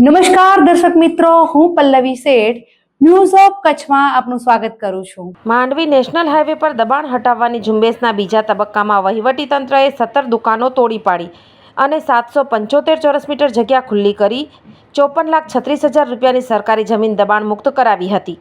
દર્શક મિત્રો, હું પલ્લવી શેઠ ન્યૂઝ ઓફ કચ્છમાં આપનું સ્વાગત કરું છું. માંડવી નેશનલ હાઈવે પર દબાણ હટાવવાની ઝુંબેશના બીજા તબક્કામાં વહીવટીતંત્રએ સત્તર દુકાનો તોડી પાડી અને સાતસો પંચોતેર ચોરસ મીટર જગ્યા ખુલ્લી કરી ચોપન લાખ છત્રીસ હજાર રૂપિયાની સરકારી જમીન દબાણ મુક્ત કરાવી હતી.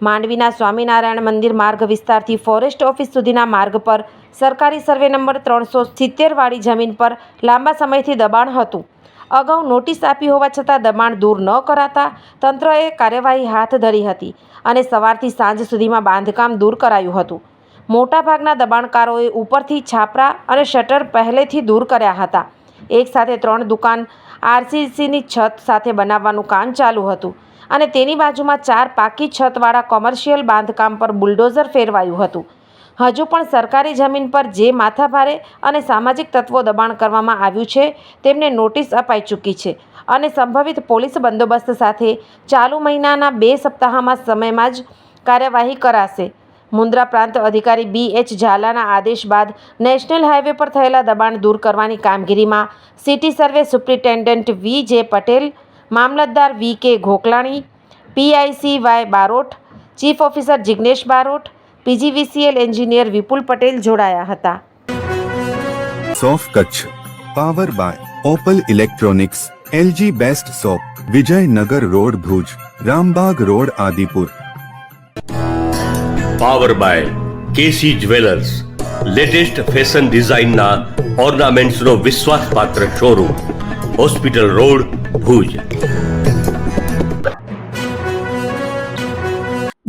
માંડવીના સ્વામિનારાયણ મંદિર માર્ગ વિસ્તારથી ફોરેસ્ટ ઓફિસ સુધીના માર્ગ પર સરકારી સર્વે નંબર ત્રણસો સિત્તેરવાળી જમીન પર લાંબા સમયથી દબાણ હતું. અગાઉ નોટિસ આપી હોવા છતાં દબાણ દૂર ન કરાતા તંત્રએ કાર્યવાહી હાથ ધરી હતી અને સવારથી સાંજ સુધીમાં બાંધકામ દૂર કરાયું હતું. મોટાભાગના દબાણકારોએ ઉપરથી છાપરા અને શટર પહેલેથી દૂર કર્યા હતા. એક સાથે ત્રણ દુકાન આરસીસીની છત સાથે બનાવવાનું કામ ચાલુ હતું અને તેની બાજુમાં ચાર પાકી છતવાળા કોમર્શિયલ બાંધકામ પર બુલડોઝર ફેરવાયું હતું. હજુ પણ સરકારી જમીન પર જે માથાભારે અને સામાજિક તત્વો દબાણ કરવામાં આવ્યું છે, તેમને નોટિસ અપાઈ ચૂકી છે. અને સંભવિત પોલીસ બંદોબસ્ત સાથે ચાલુ મહિનાના બે સપ્તાહમાં સમયમાં જ કાર્યવાહી કરાશે. મુન્દ્રા પ્રાંત અધિકારી બી એચ ઝાલાના આદેશ બાદ નેશનલ હાઈવે પર થયેલા દબાણ દૂર કરવાની કામગીરીમાં સિટી સર્વે સુપ્રિન્ટેન્ડન્ટ વી જે પટેલ, મામલતદાર V K Ghokalani PI C Y Barot, chief officer Jignesh Barot PGVCL engineer Vipul Patel જોડાયા હતા. સોફ Kutch. Power by Opal electronics LG best shop Vijaynagar road Bhuj Rambagh road Adipur. Power by KC jewellers latest fashion ડિઝાઇનના ઓર્નામેન્ટ્સનો વિશ્વાસપાત્ર showroom hospital road Bhuj.